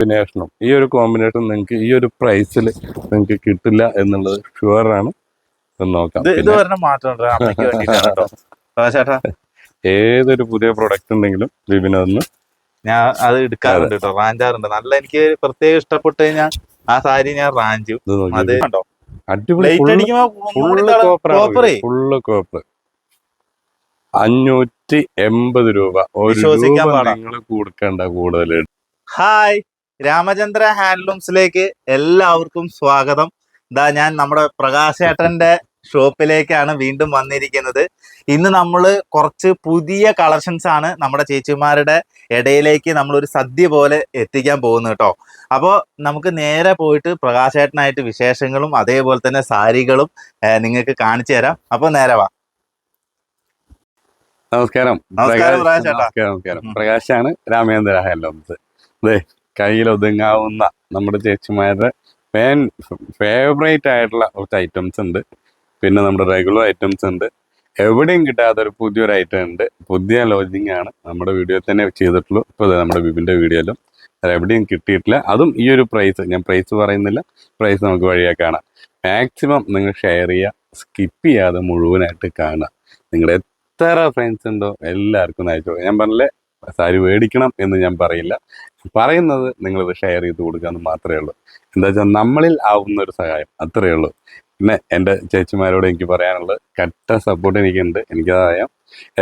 കോമ്പിനേഷനും ഈ ഒരു കോമ്പിനേഷൻ നിങ്ങൾക്ക് ഈ ഒരു പ്രൈസിൽ നിങ്ങൾക്ക് കിട്ടില്ല എന്നുള്ളത് ഷുവറാണ് ആണ്. നോക്കാം. ഇത് വേണ്ടിയിട്ടാണ് ഏതൊരു പുതിയ പ്രൊഡക്റ്റ് ഉണ്ടെങ്കിലും വിപിനൊന്ന് ഞാൻ അത് എടുക്കാറുണ്ട് കേട്ടോ. റാഞ്ചാറുണ്ട്. നല്ല എനിക്ക് പ്രത്യേകം ഇഷ്ടപ്പെട്ട് കഴിഞ്ഞാൽ ആ സാരി ഞാൻ റാഞ്ചു. അത് കണ്ടോ? അഞ്ഞൂറ്റി എൺപത് രൂപ. ഒരു നിങ്ങൾ കൊടുക്കണ്ട കൂടുതൽ ഹായ് രാമചന്ദ്ര ഹാൻഡ്ലൂംസിലേക്ക് എല്ലാവർക്കും സ്വാഗതം. ഇതാ ഞാൻ നമ്മുടെ പ്രകാശേട്ടന്റെ ഷോപ്പിലേക്കാണ് വീണ്ടും വന്നിരിക്കുന്നത്. ഇന്ന് നമ്മൾ കുറച്ച് പുതിയ കളക്ഷൻസ് ആണ് നമ്മുടെ ചേച്ചിമാരുടെ ഇടയിലേക്ക് നമ്മൾ ഒരു സദ്യ പോലെ എത്തിക്കാൻ പോകുന്നത് കേട്ടോ അപ്പോൾ നമുക്ക് നേരെ പോയിട്ട് പ്രകാശേട്ടനായിട്ട് വിശേഷങ്ങളും അതേപോലെ തന്നെ സാരികളും നിങ്ങൾക്ക് കാണിച്ചു തരാം. അപ്പോൾ നേരെ വാ. നമസ്കാരം. നമസ്കാരം. പ്രകാശാണ് രാമേന്ദ്ര ഹെല്ലോംസ് ഒതുങ്ങാവുന്ന നമ്മുടെ ചേച്ചിമാരുടെ ഫാൻ ഫേവറേറ്റ് ആയിട്ടുള്ള കുറച്ച് ഐറ്റംസ് ഉണ്ട്. പിന്നെ നമ്മുടെ റെഗുലർ ഐറ്റംസ് ഉണ്ട്. എവിടെയും കിട്ടാത്ത ഒരു പുതിയൊരു ഐറ്റം ഉണ്ട്. പുതിയ ലോജിങ് ആണ് നമ്മുടെ വീഡിയോ തന്നെ ചെയ്തിട്ടുള്ളൂ. ഇപ്പോൾ നമ്മുടെ ബിബിന്റെ വീഡിയോയിലും അത് എവിടെയും കിട്ടിയിട്ടില്ല. അതും ഈ ഒരു പ്രൈസ് ഞാൻ പ്രൈസ് പറയുന്നില്ല. പ്രൈസ് നമുക്ക് വഴിയാ കാണാം. മാക്സിമം നിങ്ങൾ ഷെയർ ചെയ്യുക. സ്കിപ്പ് ചെയ്യാതെ മുഴുവനായിട്ട് കാണുക. നിങ്ങളുടെ എത്ര ഫ്രണ്ട്സ് ഉണ്ടോ? എല്ലാവർക്കും അയച്ചു ഞാൻ പറഞ്ഞില്ലേ? സാരി മേടിക്കണം എന്ന് ഞാൻ പറയില്ല. പറയുന്നത് നിങ്ങളിത് ഷെയർ ചെയ്ത് കൊടുക്കാന്ന് മാത്രമേ ഉള്ളൂ. എന്താ വെച്ചാൽ നമ്മളിൽ ആവുന്ന ഒരു സഹായം അത്രയേ ഉള്ളൂ. പിന്നെ എന്റെ ചേച്ചിമാരോട് എനിക്ക് പറയാനുള്ളത് കട്ട സപ്പോർട്ട് എനിക്കുണ്ട് എനിക്കതറിയാം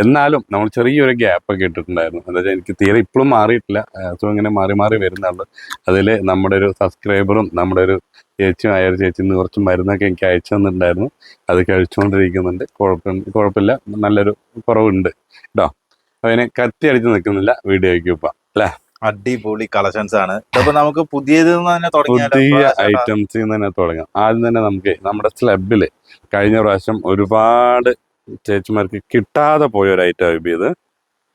എന്നാലും നമ്മൾ ചെറിയൊരു ഗ്യാപ്പൊക്കെ ഇട്ടിട്ടുണ്ടായിരുന്നു. എന്താ വെച്ചാൽ എനിക്ക് തീരെ ഇപ്പോഴും മാറിയിട്ടില്ല. അസുഖം ഇങ്ങനെ മാറി മാറി വരുന്നുള്ളൂ. അതിൽ നമ്മുടെ ഒരു സബ്സ്ക്രൈബറും നമ്മുടെ ഒരു ചേച്ചിയും ഒരു ചേച്ചി നിന്ന് കുറച്ച് മരുന്നൊക്കെ എനിക്ക് അയച്ചു തന്നിട്ടുണ്ടായിരുന്നു. അത് കഴിച്ചുകൊണ്ടിരിക്കുന്നുണ്ട്. കുഴപ്പം കുഴപ്പമില്ല. നല്ലൊരു കുറവുണ്ട്. കേട്ടോ അതിനെ കത്തി അടിച്ച് നിൽക്കുന്നില്ല വീഡിയോയ്ക്ക് ഇപ്പം അല്ലേ? അടിപൊളി കളക്ഷൻസ് ആണ്. അപ്പൊ നമുക്ക് പുതിയത് പുതിയ ഐറ്റംസ് ഐറ്റംസിൽ നിന്ന് തന്നെ തുടങ്ങാം. ആദ്യം തന്നെ നമുക്ക് നമ്മുടെ സ്ലബിൽ കഴിഞ്ഞ പ്രാവശ്യം ഒരുപാട് ചേച്ചിമാർക്ക് കിട്ടാതെ പോയ ഒരു ഐറ്റം ഇത്.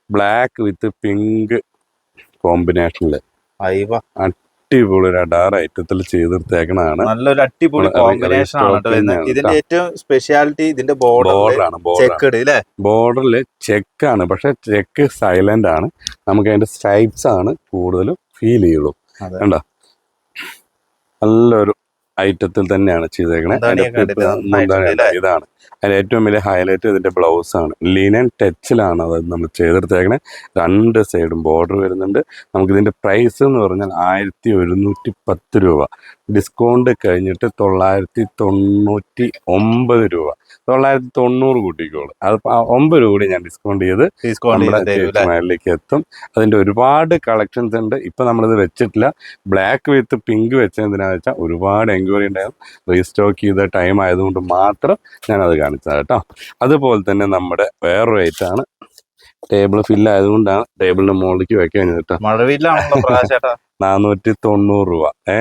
ബ്ലാക്ക് വിത്ത് പിങ്ക് കോമ്പിനേഷനിൽ അടിപൊളി ഒരു അഡാർ ഐറ്റത്തിൽ ചെയ്തെടുത്തേക്കണതാണ് നല്ലൊരു അടിപൊളി കോമ്പിനേഷൻ ആണ് ഇതിന്റെ ഏറ്റവും സ്പെഷ്യാലിറ്റി ഇതിന്റെ ബോർഡർ ആണ് അല്ലേ ബോർഡറിൽ ചെക്കാണ് പക്ഷെ ചെക്ക് സൈലന്റ് ആണ്. നമുക്ക് അതിന്റെ സ്ട്രൈപ്സ് ആണ് കൂടുതലും ഫീൽ ചെയ്യുള്ളൂ. കണ്ടോ? നല്ലൊരു ഐറ്റത്തിൽ തന്നെയാണ് അല്ലേ? ഇതാണ്. അതിൽ ഏറ്റവും വലിയ ഹൈലൈറ്റ് ഇതിന്റെ ബ്ലൗസ് ആണ്. ലിനൻ ടച്ചിലാണ് അത് നമ്മൾ ചെയ്തെടുത്തേക്കണേ. രണ്ട് സൈഡും ബോർഡർ വരുന്നുണ്ട്. നമുക്ക് ഇതിന്റെ പ്രൈസ് എന്ന് പറഞ്ഞാൽ ആയിരത്തി ഒരുന്നൂറ്റി പത്ത് രൂപ. ഡിസ്കൗണ്ട് കഴിഞ്ഞിട്ട് തൊള്ളായിരത്തി തൊണ്ണൂറ്റി ഒമ്പത് രൂപ. തൊള്ളായിരത്തി തൊണ്ണൂറ് കുട്ടിക്കോൾ അത് ഒമ്പത് രൂപ കൂടി ഞാൻ ഡിസ്കൗണ്ട് ചെയ്ത് ഡിസ്കൗണ്ട് നമ്മുടെ ചെയ്ത് തരും അല്ലേ? ചേച്ചിമാരിലേക്ക് എത്തും. അതിന്റെ ഒരുപാട് കളക്ഷൻസ് ഉണ്ട്. ഇപ്പൊ നമ്മളിത് വെച്ചിട്ടില്ല. ബ്ലാക്ക് വിത്ത് പിങ്ക് വെച്ചതിനാന്ന് വെച്ചാൽ ഒരുപാട് എൻക്വയറി ഉണ്ടായിരുന്നു. റീസ്റ്റോക്ക് ചെയ്ത ടൈം ആയതുകൊണ്ട് മാത്രം ഞാൻ അത് കാണിച്ചത് കേട്ടോ. അതുപോലെ തന്നെ നമ്മുടെ വേറൊരു ഐറ്റം ആണ്. ടേബിൾ ഫില്ല് ആയതുകൊണ്ടാണ് ടേബിളിന്റെ മുകളിലേക്ക് വെക്കാൻ കേട്ടോ. നാനൂറ്റി തൊണ്ണൂറ് രൂപ. ഏ?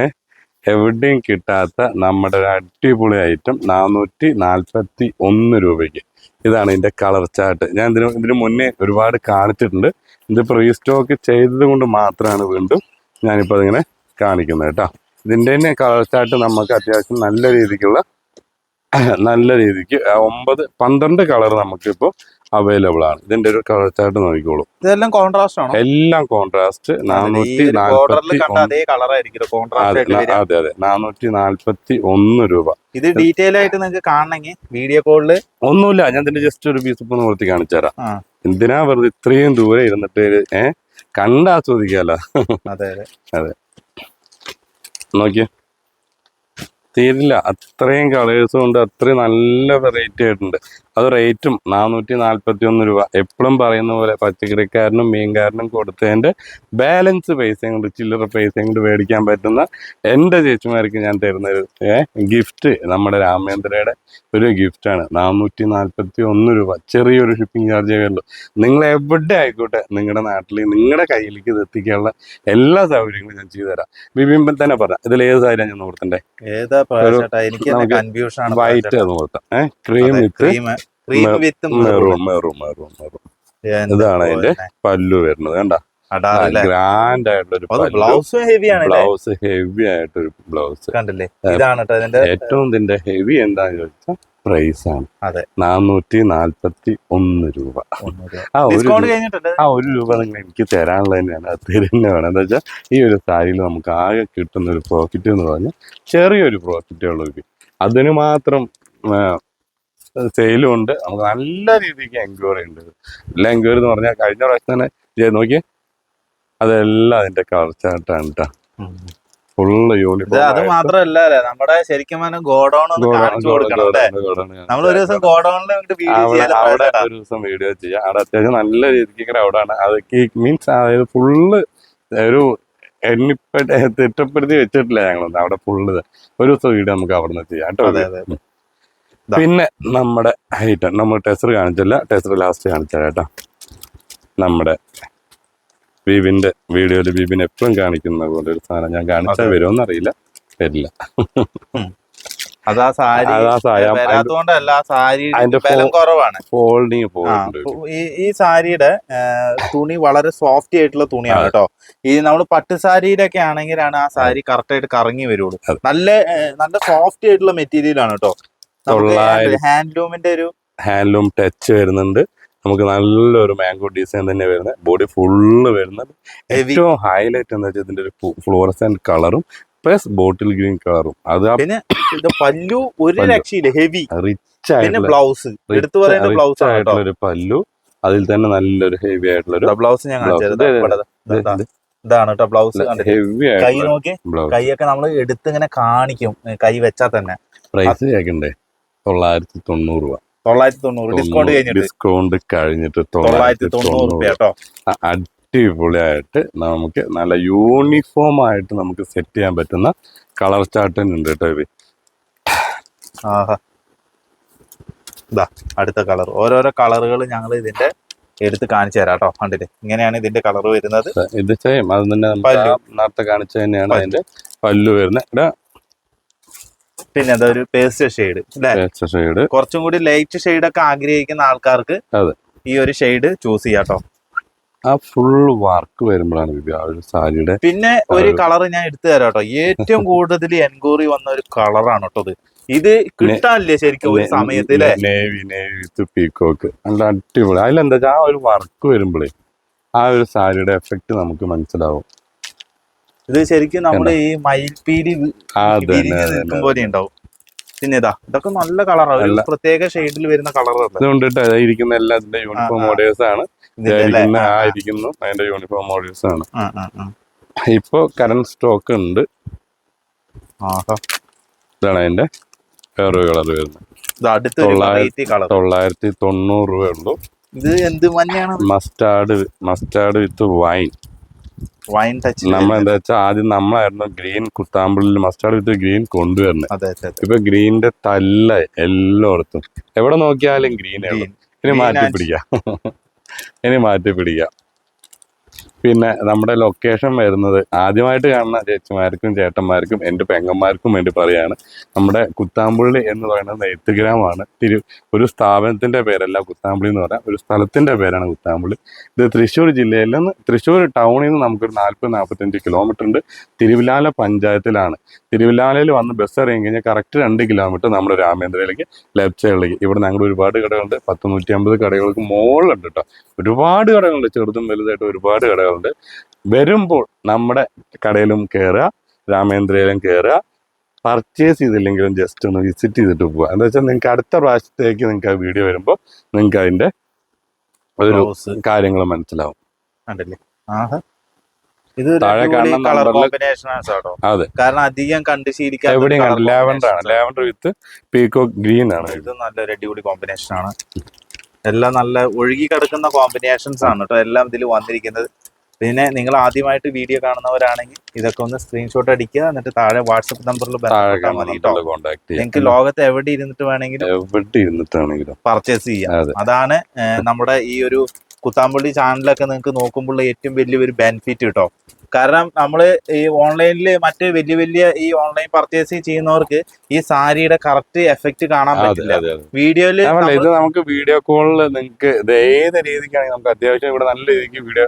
എവിടെയും കിട്ടാത്ത നമ്മുടെ ഒരു അടിപൊളി ഐറ്റം നാനൂറ്റി നാൽപ്പത്തി ഒന്ന് രൂപയ്ക്ക്. ഇതാണ് ഇതിന്റെ കളർ ചാർട്ട് ഞാൻ ഇതിന് ഇതിന് മുന്നേ ഒരുപാട് കാണിച്ചിട്ടുണ്ട്. ഇതിപ്പോൾ റീസ്റ്റോക്ക് ചെയ്തത് കൊണ്ട് മാത്രമാണ് വീണ്ടും ഞാനിപ്പോൾ അതിങ്ങനെ കാണിക്കുന്നത് കേട്ടോ. ഇതിന്റെ തന്നെ കളർ ചാർട്ട് നമുക്ക് അത്യാവശ്യം നല്ല രീതിക്കുള്ള നല്ല രീതിക്ക് ഒമ്പത് പന്ത്രണ്ട് കളർ നമുക്കിപ്പോൾ അവൈലബിൾ ആണ്. ഇതിന്റെ ഒരു കളർ ചാർട്ട് നോക്കിക്കോളൂ. ഇതെല്ലാം കോൺട്രാസ്റ്റ് ആണോ? എല്ലാം കോൺട്രാസ്റ്റ് നാനൂറ്റി അതേ അതെ നാനൂറ്റി നാൽപ്പത്തി ഒന്ന് രൂപ. ഇത് ഡീറ്റെയിൽ ആയിട്ട് നിങ്ങൾക്ക് കാണണമെങ്കിൽ വീഡിയോ കോളിൽ ഒന്നുമില്ല ഞാൻ ഇതിന്റെ ജസ്റ്റ് ഒരു പീസ് ഇപ്പൊ നിവർത്തി കാണിച്ചു തരാം. എന്തിനാ വെറുതെ ഇത്രയും ദൂരെ ഇരുന്നിട്ട് ഏഹ് കണ്ടാസ്വദിക്കാലോ? അതെ. അതെ. നോക്കിയേ. തീരില്ല അത്രയും കളേഴ്സും ഉണ്ട് അത്രയും നല്ല വെറൈറ്റി ആയിട്ടുണ്ട്. അത് റേറ്റും നാനൂറ്റി നാൽപ്പത്തി ഒന്ന് രൂപ. എപ്പോഴും പറയുന്ന പോലെ പച്ചക്കറിക്കാരനും മീൻകാരനും കൊടുത്തതിന്റെ ബാലൻസ് പൈസയും കൊണ്ട് ചില്ലറ പൈസയും കൊണ്ട് മേടിക്കാൻ പറ്റുന്ന എന്റെ ചേച്ചിമാർക്ക് ഞാൻ തരുന്ന ഒരു ഗിഫ്റ്റ് നമ്മുടെ രാമേന്ദ്രയുടെ ഒരു ഗിഫ്റ്റാണ് നാനൂറ്റി നാൽപ്പത്തി ഒന്ന് രൂപ. ചെറിയൊരു ഷിപ്പിംഗ് ചാർജ് വരുള്ളൂ നിങ്ങൾ എവിടെ ആയിക്കോട്ടെ നിങ്ങളുടെ നാട്ടിൽ നിങ്ങളുടെ കയ്യിലേക്ക് ഇത് എത്തിക്കാനുള്ള എല്ലാ സൗകര്യങ്ങളും ഞാൻ ചെയ്തു തരാം ബിബിമ്പൻ തന്നെ പറഞ്ഞ ഇതിൽ ഏത് സാരിയാണ് ഞാൻ നോർത്തണ്ടേ ഏതാ എനിക്ക് കൺഫ്യൂഷൻ ആണ് white uh cream with cream cream with maroon maroon maroon maroon. ഇതാണ് അതിന്റെ പല്ലു വരുന്നത് കണ്ട? ഗ്രാൻഡ് പല്ലു. ബ്ലൗസും ഹെവി ആണ് ബ്ലൗസ് ഹെവി ആയിട്ടൊരു ബ്ലൗസ് കണ്ടില്ലേ? ഇതാണ് ഏറ്റവും ഇതിന്റെ ഹെവി എന്താന്ന് ചോദിച്ചാൽ പ്രൈസ് ആണ്. അതെ. നാനൂറ്റി നാൽപ്പത്തി ഒന്ന് രൂപ. ആ ഒരു ആ ഒരു രൂപ നിങ്ങൾ എനിക്ക് തരാനുള്ള തന്നെയാണ്. അത് തരുന്ന വേണം. എന്താ വെച്ചാൽ ഈ ഒരു സാരിയിൽ നമുക്ക് ആകെ കിട്ടുന്ന ഒരു പ്രോഫിറ്റ് എന്ന് പറഞ്ഞാൽ ചെറിയൊരു പ്രോഫിറ്റേ ഉള്ളൂ. അതിന് മാത്രം സെയിലും ഉണ്ട്. നമുക്ക് നല്ല രീതിക്ക് എൻക്വയറി ഉണ്ട് എല്ലാ എൻക്വയറി എന്ന് പറഞ്ഞാൽ കഴിഞ്ഞ പ്രാവശ്യം തന്നെ നോക്കിയേ അതെല്ലാം അതിന്റെ കളർ ചാർട്ടാണ് കേട്ടോ. ഫുള്ള് യൂണിഫോം അത് മാത്രല്ല നമ്മുടെ ശരിക്കും ഗോഡൌൺ നമ്മൾ ഒരു ദിവസം ഗോഡൌണിൽ വീഡിയോ അവിടെ ഒരു ദിവസം വീഡിയോ ചെയ്യാം. അവിടെ അത്യാവശ്യം നല്ല രീതിക്ക് ക്രൗഡാണ് അതൊക്കെ മീൻസ് അതായത് ഫുള്ള് ഒരു എണ്ണിപ്പെ തിട്ടപ്പെടുത്തി വെച്ചിട്ടില്ല ഞങ്ങളൊന്നും അവിടെ ഫുള്ള് ഒരു ദിവസം വീഡിയോ നമുക്ക് അവിടെ നിന്ന് ചെയ്യാം കേട്ടോ. പിന്നെ നമ്മുടെ ഹൈറ്റ് നമ്മൾ ടെസ്റ്റർ കാണിച്ചില്ല. ടെസ്റ്റർ ലാസ്റ്റ് കാണിച്ചാൽ കേട്ടോ. നമ്മുടെ ബീബിന്റെ വീഡിയോയിൽ ബീബിൻ എപ്പോഴും കാണിക്കുന്ന പോലെ ഒരു സാധനം ഞാൻ കാണിച്ചാൽ വരുമോ അറിയില്ല വരില്ല. അതാ സാരി വരാത്തോണ്ടല്ല സാരി കുറവാണ്. ഫോൾഡിങ് ഈ സാരിയുടെ തുണി വളരെ സോഫ്റ്റ് ആയിട്ടുള്ള തുണിയാണ് കേട്ടോ. ഈ നമ്മൾ പട്ട് സാരിയിലൊക്കെ ആണെങ്കിലാണ് ആ സാരി കറക്റ്റ് ആയിട്ട് കറങ്ങി വരുള്ളൂ. നല്ല നല്ല സോഫ്റ്റ് ആയിട്ടുള്ള മെറ്റീരിയൽ ആണ് കേട്ടോ ഹാൻഡ്ലൂമിന്റെ ഒരു ഹാൻഡ്ലൂം ടച്ച് വരുന്നുണ്ട്. നമുക്ക് നല്ലൊരു മാംഗോ ഡിസൈൻ തന്നെ വരുന്നത് ബോഡി ഫുള്ള് വരുന്നത്. ഏറ്റവും ഹൈലൈറ്റ് എന്ന് വെച്ചാൽ ഇതിന്റെ ഒരു ഫ്ലോറസെന്റ് കളറും പ്ലസ് ബോട്ടിൽ ഗ്രീൻ കളറും അത് പിന്നെ പല്ലു ഒരു. രക്ഷയില്ല ഹെവി റിച്ച് ആയിട്ടുള്ള ബ്ലൗസ് എടുത്തു പറയേണ്ട ബ്ലൗസ് ആയിട്ടുള്ള ഒരു പല്ലു. അതിൽ തന്നെ നല്ലൊരു ഹെവി ആയിട്ടുള്ള ബ്ലൗസ് ഞാൻ ഇതാണ് കേട്ടോ ബ്ലൗസ് കൈ നോക്കി കൈയൊക്കെ നമ്മൾ എടുത്ത് ഇങ്ങനെ കാണിക്കും കൈ വെച്ചാൽ തന്നെ. പ്രൈസ് കേക്കണ്ടേ തൊള്ളായിരത്തി തൊണ്ണൂറ് രൂപ. തൊള്ളായിരത്തി തൊണ്ണൂറ് ഡിസ്കൗണ്ട് കഴിഞ്ഞിട്ട്. ഡിസ്കൗണ്ട് കഴിഞ്ഞിട്ട് തൊള്ളായിരത്തി തൊണ്ണൂറ് റുപ്യ കേട്ടോ അടിപൊളിയായിട്ട് നമുക്ക് നല്ല യൂണിഫോം ആയിട്ട് നമുക്ക് സെറ്റ് ചെയ്യാൻ പറ്റുന്ന കളർ ചാർട്ടൻ ഉണ്ട് കേട്ടോ ഇത്. ഇതാ അടുത്ത കളർ ഓരോരോ കളറുകൾ ഞങ്ങൾ ഇതിന്റെ എടുത്ത് കാണിച്ചു തരാം കേട്ടോ കണ്ടില്ലേ? ഇങ്ങനെയാണ് ഇതിന്റെ കളർ വരുന്നത്. ഇത് ചെയ്യും അത് തന്നെ. നേരത്തെ കാണിച്ചു തന്നെയാണ് അതിന്റെ പല്ലു വരുന്നത്. പിന്നെ ഒരു പേസ്റ്റ് ഷെയ്ഡ് ഷെയ്ഡ് കുറച്ചും കൂടി ലൈറ്റ് ഷെയ്ഡ് ഒക്കെ ആഗ്രഹിക്കുന്ന ആൾക്കാർക്ക്. ഈ ഒരു ഷെയ്ഡ് ചൂസ് ചെയ്യാട്ടോ ആ ഫുൾ വർക്ക് വരുമ്പോഴാണ് ബിബി ആ ഒരു സാരിയുടെ പിന്നെ ഒരു കളർ ഞാൻ എടുത്തു തരാം കേട്ടോ ഏറ്റവും കൂടുതൽ എൻക്വയറി വന്ന ഒരു കളറാണ് കേട്ടോ ഇത്. ഇത് കിട്ടാനില്ലേ ശരിക്കും ഒരു സമയത്ത് അല്ലേ നേവി നേവി വിത്ത് പീക്കോക്ക് നല്ല അടിപൊളി. അതിലെന്താ ആ ഒരു വർക്ക് വരുമ്പോഴേ ആ ഒരു സാരിയുടെ എഫക്റ്റ് നമുക്ക് മനസ്സിലാവും. ഇത് ശരിക്കും നമ്മുടെ ഈ മയിൽപീലി പോലെ ഉണ്ടാവും. പിന്നെ ഇതാ ഇതൊക്കെ നല്ല കളറാണ് ഒരു പ്രത്യേക ഷെയ്ഡിൽ വരുന്ന കളറാണ് ഇരിക്കുന്ന എല്ലാം യൂണിഫോം. മോഡേഴ്സ് ആണ്. ആയിരിക്കുന്നു അതിന്റെ യൂണിഫോം മോഡേഴ്സ് ആണ്. ഇപ്പൊ കറന്റ് സ്റ്റോക്ക് ഉണ്ട്. ഇതാണ് അതിന്റെ വേറൊരു കളർ വരുന്നത്. തൊള്ളായിരത്തി തൊണ്ണൂറ് രൂപ ഉള്ളൂ. ഇത് എന്ത് മഞ്ഞാണ്? Mustard mustard with wine wine touch നമ്മൾ എന്താ വെച്ചാൽ ആദ്യം നമ്മളായിരുന്നു ഗ്രീൻ കുത്താമ്പിളിൽ മസ്റ്റാർഡ് വിത്ത് ഗ്രീൻ കൊണ്ടുവരുന്നത് ഇപ്പൊ ഗ്രീനിന്റെ തല്ല എല്ലായിടത്തും. എവിടെ നോക്കിയാലും ഗ്രീൻ. ഇനി മാറ്റി പിടിക്കാം. ഇനി മാറ്റി പിടിക്കാം. പിന്നെ നമ്മുടെ ലൊക്കേഷൻ വരുന്നത് ആദ്യമായിട്ട് കാണുന്ന ചേച്ചിമാർക്കും ചേട്ടന്മാർക്കും എന്റെ പെങ്ങന്മാർക്കും വേണ്ടി പറയാണ്. നമ്മുടെ കുത്താമ്പുള്ളി എന്ന് പറയുന്നത് നെയ്ത്ത് ഗ്രാമമാണ് തിരു ഒരു സ്ഥാപനത്തിന്റെ പേരല്ല കുത്താമ്പുള്ളി എന്ന് പറയാം. ഒരു സ്ഥലത്തിന്റെ പേരാണ് കുത്താമ്പുള്ളി. ഇത് തൃശ്ശൂർ ജില്ലയിൽ നിന്ന് തൃശ്ശൂർ ടൗണിൽ നിന്ന് നമുക്കൊരു നാൽപ്പത് നാൽപ്പത്തഞ്ച് കിലോമീറ്റർ ഉണ്ട്. തിരുവിലാല പഞ്ചായത്തിലാണ്. തിരുവിലാലയിൽ വന്ന് ബസ് ഇറങ്ങി കഴിഞ്ഞാൽ കറക്റ്റ് രണ്ട് കിലോമീറ്റർ നമ്മുടെ രാമേന്ദ്രയിലേക്ക് ലെഫ്റ്റ് സൈഡിലേക്ക് ഇവിടെ ഞങ്ങളുടെ ഒരുപാട് കടകളുണ്ട്. പത്ത് നൂറ്റി അമ്പത് കടകൾക്ക് മുകളിലുണ്ട് കേട്ടോ ഒരുപാട് കടകളുണ്ട്. ചെറുതും വലുതായിട്ട് ഒരുപാട് കടകളുണ്ട്. വരുമ്പോൾ നമ്മുടെ കടയിലും കയറുക രാമേന്ദ്രയിലും കയറുക പർച്ചേസ് ചെയ്തില്ലെങ്കിലും ജസ്റ്റ് ഒന്ന് വിസിറ്റ് ചെയ്തിട്ട് പോവുക എന്താ വെച്ചാൽ നിങ്ങൾക്ക് അടുത്ത പ്രാവശ്യത്തേക്ക് നിങ്ങൾക്ക് ആ വീഡിയോ വരുമ്പോൾ നിങ്ങൾക്ക് അതിന്റെ ഒരു കാര്യങ്ങൾ മനസ്സിലാവും. അതല്ലേ ആഹാ. ഇത് കളർ കോമ്പിനേഷൻ ആണ് കേട്ടോ. അതെ. കാരണം അധികം കണ്ട് ശീലിക്കാൻ എവിടെയും ലാവൻഡർ ആണ്. ലാവൻഡർ വിത്ത് പീക്കോ ഗ്രീൻ ആണ് ഇത്. നല്ല നല്ലൊരു അടിപൊളി കോമ്പിനേഷൻ ആണ്. എല്ലാം നല്ല ഒഴുകി കിടക്കുന്ന കോമ്പിനേഷൻസ് ആണ് കേട്ടോ. എല്ലാം ഇതിൽ വന്നിരിക്കുന്നത്. പിന്നെ നിങ്ങൾ ആദ്യമായിട്ട് വീഡിയോ കാണുന്നവരാണെങ്കിൽ ഇതൊക്കെ ഒന്ന് സ്ക്രീൻഷോട്ട് അടിക്കുക. എന്നിട്ട് താഴെ വാട്സപ്പ് നമ്പറിൽ ബന്ധപ്പെട്ടാൽ മതി നിങ്ങൾക്ക് ലോകത്ത് എവിടെ ഇരുന്നിട്ട് വേണമെങ്കിലും എവിടെ ഇരുന്നിട്ടാണെങ്കിലും പർച്ചേസ് ചെയ്യാം. അതാണ് നമ്മുടെ ഈ ഒരു കുത്താമ്പള്ളി ചാനലൊക്കെ നിങ്ങൾക്ക് നോക്കുമ്പോൾ ഏറ്റവും വലിയൊരു ബെനിഫിറ്റ് കേട്ടോ കാരണം നമ്മൾ ഈ ഓൺലൈനിൽ മറ്റ് വലിയ വലിയ ഈ ഓൺലൈൻ പർച്ചേസ് ചെയ്യുന്നവർക്ക് ഈ സാരിയുടെ കറക്റ്റ് എഫക്റ്റ് കാണാൻ പറ്റില്ല. വീഡിയോയിൽ ഇത് നമുക്ക് വീഡിയോ കോളിൽ നിങ്ങൾക്ക് ഇത് ഏത് രീതിക്കാണെങ്കിൽ നമുക്ക് അത്യാവശ്യം ഇവിടെ നല്ല രീതിക്ക് വീഡിയോ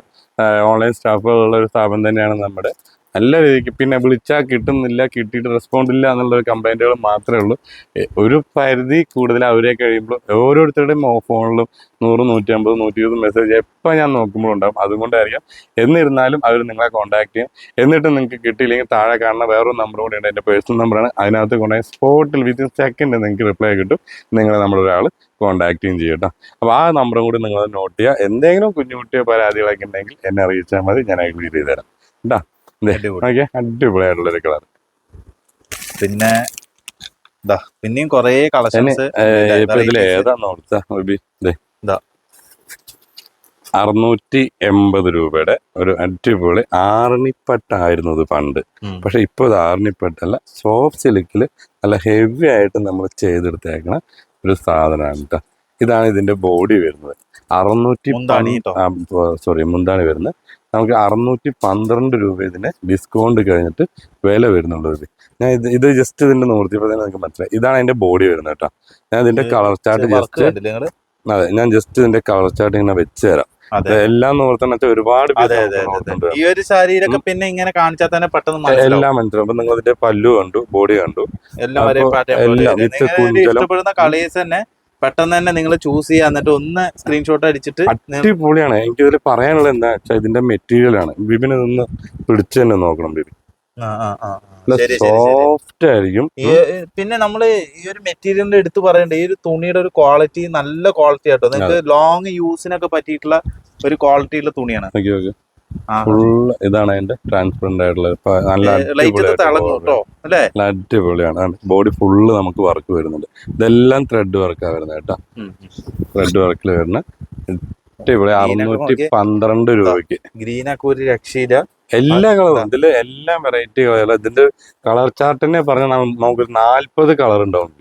ഓൺലൈൻ സ്റ്റാഫുകളുള്ള ഒരു സ്ഥാപനം തന്നെയാണ് നമ്മുടെ നല്ല രീതിക്ക് പിന്നെ വിളിച്ചാൽ കിട്ടുന്നില്ല കിട്ടിയിട്ട് റെസ്പോണ്ട് ഇല്ല എന്നുള്ള ഒരു കംപ്ലൈന്റുകൾ മാത്രമേ ഉള്ളൂ. ഒരു പരിധി കൂടുതൽ അവരെ കഴിയുമ്പോൾ ഓരോരുത്തരുടെയും ഫോണിലും നൂറ് നൂറ്റി അമ്പത് നൂറ്റി ഇരുപത് മെസ്സേജ് എപ്പോൾ ഞാൻ നോക്കുമ്പോൾ ഉണ്ടാവും അതുകൊണ്ടായിരിക്കാം. എന്നിരുന്നാലും അവർ നിങ്ങളെ കോൺടാക്ട് ചെയ്യും. എന്നിട്ട് നിങ്ങൾക്ക് കിട്ടിയില്ലെങ്കിൽ താഴെ കാണുന്ന വേറൊരു നമ്പർ കൂടി ഉണ്ട്. എന്റെ പേഴ്സണൽ നമ്പറാണ് അതിനകത്ത് കൊണ്ടുപോയി സ്പോട്ടിൽ വിത്തിൻ സെക്കൻഡ് നിങ്ങൾക്ക് റിപ്ലൈ കിട്ടും. നിങ്ങളെ നമ്മളൊരാൾ ചെയ്യും ചെയ്യും കേട്ടോ അപ്പോൾ ആ നമ്പറും കൂടി നിങ്ങൾ നോട്ട് ചെയ്യുക എന്തെങ്കിലും കുഞ്ഞുകുട്ടിയോ പരാതികളൊക്കെ ഉണ്ടെങ്കിൽ എന്നെ അറിയിച്ചാൽ മതി. ഞാൻ ക്ലിയർ ചെയ്ത് തരാം. കേട്ടോ അടിപൊളി. ഒരു കളർ. പിന്നെ പിന്നെയും കൊറേ കളക്ഷൻസ്. അറുന്നൂറ്റി എൺപത് രൂപയുടെ ഒരു അടിപൊളി ആറണിപ്പട്ടായിരുന്നു ഇത് പണ്ട്. പക്ഷെ ഇപ്പോൾ ഇത് ആറണിപ്പട്ടല്ല സോഫ്റ്റ് സിലിക്കിൽ നല്ല ഹെവി ആയിട്ട് നമ്മൾ ചെയ്തെടുത്തേക്കണ ഒരു സാധനമാണ് കേട്ടോ ഇതാണ് ഇതിന്റെ ബോഡി വരുന്നത്. അറുന്നൂറ്റി. സോറി മുന്താണി വരുന്നത്. നമുക്ക് അറുന്നൂറ്റി പന്ത്രണ്ട് രൂപ ഇതിന് ഡിസ്കൗണ്ട് കഴിഞ്ഞിട്ട് വില വരുന്നുള്ളൂ ഇത്. ഞാൻ ഇത് ഇത് ജസ്റ്റ് ഇതിന്റെ നോർത്തിയപ്പോൾ തന്നെ നിങ്ങൾക്ക് മനസ്സിലായി. ഇതാണ് അതിന്റെ ബോഡി വരുന്നത് കേട്ടോ. ഞാൻ ഇതിന്റെ കളർ ചാർട്ട് ജസ്റ്റ് അതെ ഞാൻ ജസ്റ്റ് ഇതിന്റെ കളർ ചാർട്ട് ഇങ്ങനെ വെച്ച് തരാം. എല്ലാം നോർത്തണത്തെ ഒരുപാട് ഈ ഒരു ശരീരമൊക്കെ പിന്നെ ഇങ്ങനെ കാണിച്ചാൽ തന്നെ പെട്ടെന്ന് എല്ലാം മനസ്സിലാവും. അപ്പൊ നിങ്ങൾ ഇതിന്റെ പല്ലു കണ്ടു ബോഡി കണ്ടു. എല്ലാം കളേഴ്സ് തന്നെ പെട്ടെന്ന് തന്നെ നിങ്ങൾ ചൂസ് ചെയ്യുക എന്നിട്ട് ഒന്ന് സ്ക്രീൻഷോട്ട് അടിച്ചിട്ട് അടിപൊളിയാണ്. എനിക്ക് ഇതിൽ പറയാനുള്ളത് എന്താ വെച്ചാൽ ഇതിന്റെ മെറ്റീരിയൽ ആണ്. ബിബിന് നിന്ന് പിടിച്ചു തന്നെ നോക്കണം ബിബി. സോഫ്റ്റ് ആയിരിക്കും. പിന്നെ നമ്മൾ ഈ ഒരു മെറ്റീരിയലിന്റെ എടുത്ത് പറയണ്ടേ ഈ ഒരു തുണിയുടെ ഒരു ക്വാളിറ്റി നല്ല ക്വാളിറ്റി ആട്ടോ. നിങ്ങൾക്ക് ലോങ് യൂസിനൊക്കെ പറ്റിയിട്ടുള്ള ഒരു ക്വാളിറ്റിയുള്ള തുണിയാണ്. ഫുൾ ഇതാണ് അതിന്റെ ട്രാൻസ്പെറന്റ് ആയിട്ടുള്ള നല്ല അടിപൊളിയാണ്. ബോഡി ഫുള്ള് നമുക്ക് വർക്ക് വരുന്നുണ്ട്. ഇതെല്ലാം ത്രെഡ് വർക്കാ വരുന്നത് കേട്ടോ. ത്രെഡ് വർക്കിൽ വരുന്ന അടിപൊളി അറുന്നൂറ്റി പന്ത്രണ്ട് രൂപയ്ക്ക്. ഗ്രീനൊക്കെ ഒരു രക്ഷയില്ല. എല്ലാ കളറും ഇതിൽ എല്ലാ വെറൈറ്റി കളർ ഇതിന്റെ കളർ ചാർട്ടിനെ പറഞ്ഞാൽ നമുക്ക് നാല്പത് കളർ ഉണ്ടാവും.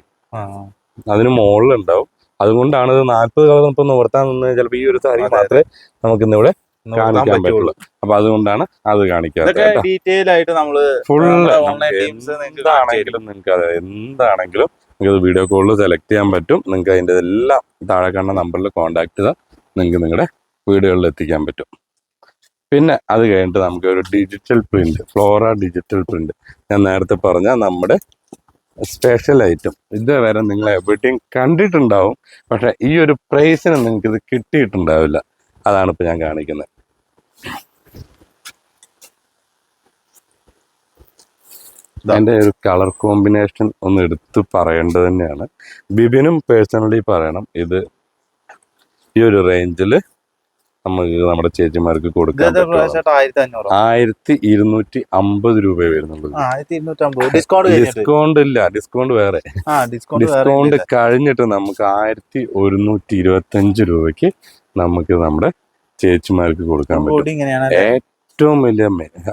അതിന് മുകളിലുണ്ടാവും അതുകൊണ്ടാണ് ഇത് നാല്പത് കളർ ഇപ്പൊ നിവർത്താൻ നിന്ന് ചിലപ്പോൾ ഈ ഒരു സാരി മാത്രമേ നമുക്ക് ഇന്നിവിടെ കാണിക്കാൻ പറ്റുള്ളൂ. അപ്പൊ അതുകൊണ്ടാണ് അത് കാണിക്കാത്തത് ഡീറ്റെയിൽ ആയിട്ട് online നിങ്ങൾക്ക് എന്താണെങ്കിലും നിങ്ങൾക്ക് അതായത് എന്താണെങ്കിലും നിങ്ങൾക്ക് വീഡിയോ കോളിൽ സെലക്ട് ചെയ്യാൻ പറ്റും. നിങ്ങൾക്ക് അതിന്റെ എല്ലാം താഴെ കാണുന്ന നമ്പറിൽ കോൺടാക്ട് ചെയ്താൽ നിങ്ങൾക്ക് നിങ്ങളുടെ വീടുകളിൽ എത്തിക്കാൻ പറ്റും. പിന്നെ അത് കഴിഞ്ഞിട്ട് നമുക്ക് ഒരു digital print flora digital print ഞാൻ നേരത്തെ പറഞ്ഞ നമ്മുടെ സ്പെഷ്യൽ ഐറ്റം ഇതുവരെ നിങ്ങൾ എവിടെയും കണ്ടിട്ടുണ്ടാവും. പക്ഷെ ഈ ഒരു പ്രൈസിന് നിങ്ങൾക്ക് ഇത് കിട്ടിയിട്ടുണ്ടാവില്ല. അതാണ് ഇപ്പൊ ഞാൻ കാണിക്കുന്നത്. ഇതാ. അതിന്റെ ഒരു കളർ കോമ്പിനേഷൻ ഒന്ന് എടുത്തു പറയേണ്ടത് തന്നെയാണ്. ബിബിനും പേഴ്സണലി പറയണം ഇത് ഈ ഒരു റേഞ്ചിൽ നമുക്ക് നമ്മുടെ ചേച്ചിമാർക്ക് കൊടുക്കാം ആയിരത്തി ഇരുന്നൂറ്റി അമ്പത് രൂപ വരുന്നുള്ളൂ. ഡിസ്കൗണ്ട് ഇല്ല ഡിസ്കൗണ്ട് വേറെ. ഡിസ്കൗണ്ട് കഴിഞ്ഞിട്ട് നമുക്ക് ആയിരത്തി ഒരുന്നൂറ്റി ഇരുപത്തി അഞ്ച് രൂപയ്ക്ക് നമുക്ക് നമ്മുടെ ചേച്ചിമാർക്ക് കൊടുക്കാൻ പറ്റും. ഏറ്റവും വലിയ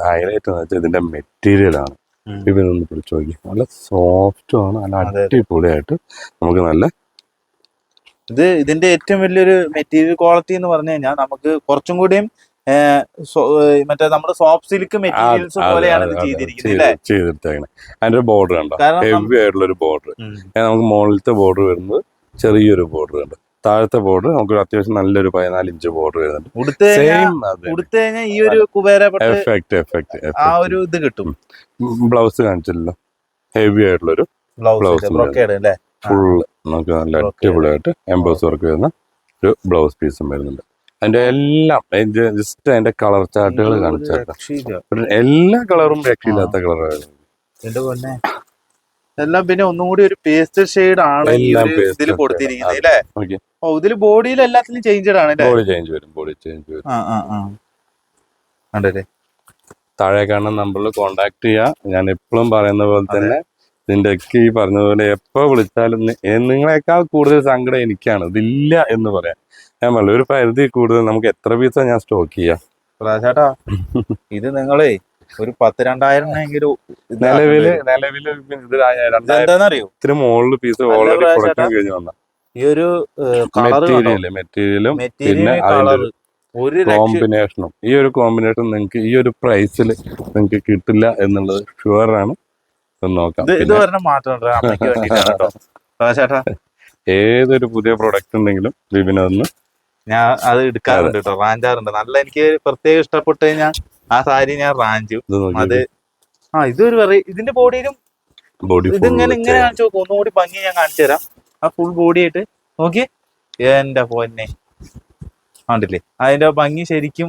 ഹൈലൈറ്റ് എന്ന് വെച്ചാൽ ഇതിന്റെ മെറ്റീരിയൽ ആണ്. ഉം. ഇവരൊന്ന് പിടിച്ചു നോക്കി നല്ല സോഫ്റ്റും ആണ് നല്ല. അടിപൊളിയായിട്ട് നമുക്ക് നല്ല ഇത് ഇതിന്റെ ഏറ്റവും വലിയൊരു മെറ്റീരിയൽ ക്വാളിറ്റി എന്ന് പറഞ്ഞു കഴിഞ്ഞാൽ നമുക്ക് കുറച്ചും കൂടിയും മറ്റേ നമ്മുടെ സോഫ്റ്റ് സിൽക്ക് മെറ്റീരിയൽസ് പോലെയാണ്. ചെയ്തിരിക്കുന്നത് അതിന്റെ ഒരു ബോർഡർ കണ്ടോ ഹെവി ആയിട്ടുള്ള ഒരു ബോർഡർ. നമുക്ക് മുകളിലത്തെ ബോർഡർ വരുന്നത് ചെറിയൊരു ബോർഡർ ഉണ്ട് താഴത്തെ ബോർഡ് നമുക്ക് അത്യാവശ്യം നല്ലൊരു പതിനാല് ഇഞ്ച് ബോർഡ് വരുന്നുണ്ട്. സെയിം ഈ ഒരു എഫക്ട് എഫക്ട് ആ ഒരു ഇത് കിട്ടും. ബ്ലൗസ് കാണിച്ചല്ലോ ഹെവി ആയിട്ടുള്ളൊരു ബ്ലൗസ് ഫുള്ള് നമുക്ക് നല്ല. അടിപൊളിയായിട്ട് എംബോസ് വർക്ക് വരുന്ന ഒരു ബ്ലൗസ് പീസും വരുന്നുണ്ട്. അതിന്റെ എല്ലാം ജസ്റ്റ് അതിന്റെ കളർ ചാർട്ടുകൾ കാണിച്ചാൽ എല്ലാ കളറും രക്ഷയില്ലാത്ത കളറാണ് എന്റെ എല്ലാം പിന്നെ ഒന്നും കൂടി ഒരു പേസ്റ്റ് ഷെയ്ഡ് ആണ് ഇതിൽ കൊടുത്തിരിക്കുന്നത് അല്ലേ? ഓ ഇതിൽ ബോഡിയിൽ എല്ലാത്തിലും ചേഞ്ചഡ് ആണ് ബോഡി ചേഞ്ച് വരും ബോഡി ചേഞ്ച് വരും. ആ ആ ആ. ഉണ്ടല്ലേ താഴെ കാണുന്ന നമ്പറിൽ കോണ്ടാക്ട് ചെയ്യുക ഞാൻ എപ്പോഴും പറയുന്ന പോലെ തന്നെ ഇതിന്റെ ഒക്കെ ഈ പറഞ്ഞതുപോലെ എപ്പോ വിളിച്ചാലും നിങ്ങളെക്കാൾ കൂടുതൽ സങ്കടം എനിക്കാണ്. ഇതില്ല എന്ന് പറയാം. ഞാൻ പറഞ്ഞു ഒരു പരിധി കൂടുതൽ നമുക്ക് എത്ര പീസ ഞാൻ സ്റ്റോക്ക് ചെയ്യാം. ചേട്ടാ ഇത് നിങ്ങളെ ഒരു പത്ത് രണ്ടായിരം നിലവിൽ നിലവിൽ ഇത് എന്താണെന്നറിയോ മുകളിൽ പീസ് ഓൾറെഡി കൊടുക്കാൻ കഴിഞ്ഞു. വന്ന. ഈ ഒരു മെറ്റീരിയൽ മെറ്റീരിയലും പിന്നെ ഒരു കോമ്പിനേഷനും ഈ ഒരു കോമ്പിനേഷൻ നിങ്ങൾക്ക് ഈ ഒരു പ്രൈസിൽ നിങ്ങൾക്ക് കിട്ടില്ല എന്നുള്ളത് ഷുവർ ആണ്. നോക്കാം. ഇത് പറഞ്ഞ മാറ്റം ചേട്ടാ. ഏതൊരു പുതിയ പ്രൊഡക്റ്റ് ഉണ്ടെങ്കിലും വിപിനൊന്ന് ഞാൻ അത് എടുക്കാറുണ്ട് കേട്ടോ. റാഞ്ചാറുണ്ട്. നല്ല എനിക്ക് പ്രത്യേകം ഇഷ്ടപ്പെട്ട് കഴിഞ്ഞാൽ ആ സാരി ഞാൻ റാഞ്ചു. അത് ആ ഇതൊരു വെറൈ- ഇതിന്റെ ബോഡിയിലും ബോഡി ഇതിങ്ങനെ ഇങ്ങനെ കാണിച്ചു നോക്കും. ഒന്നുകൂടി ഭംഗി ഞാൻ കാണിച്ചു തരാം. ആ ഫുൾ ബോഡി ആയിട്ട് നോക്കി. എന്റെ പൊന്നെ. കണ്ടില്ലേ? അതിന്റെ ഭംഗി ശരിക്കും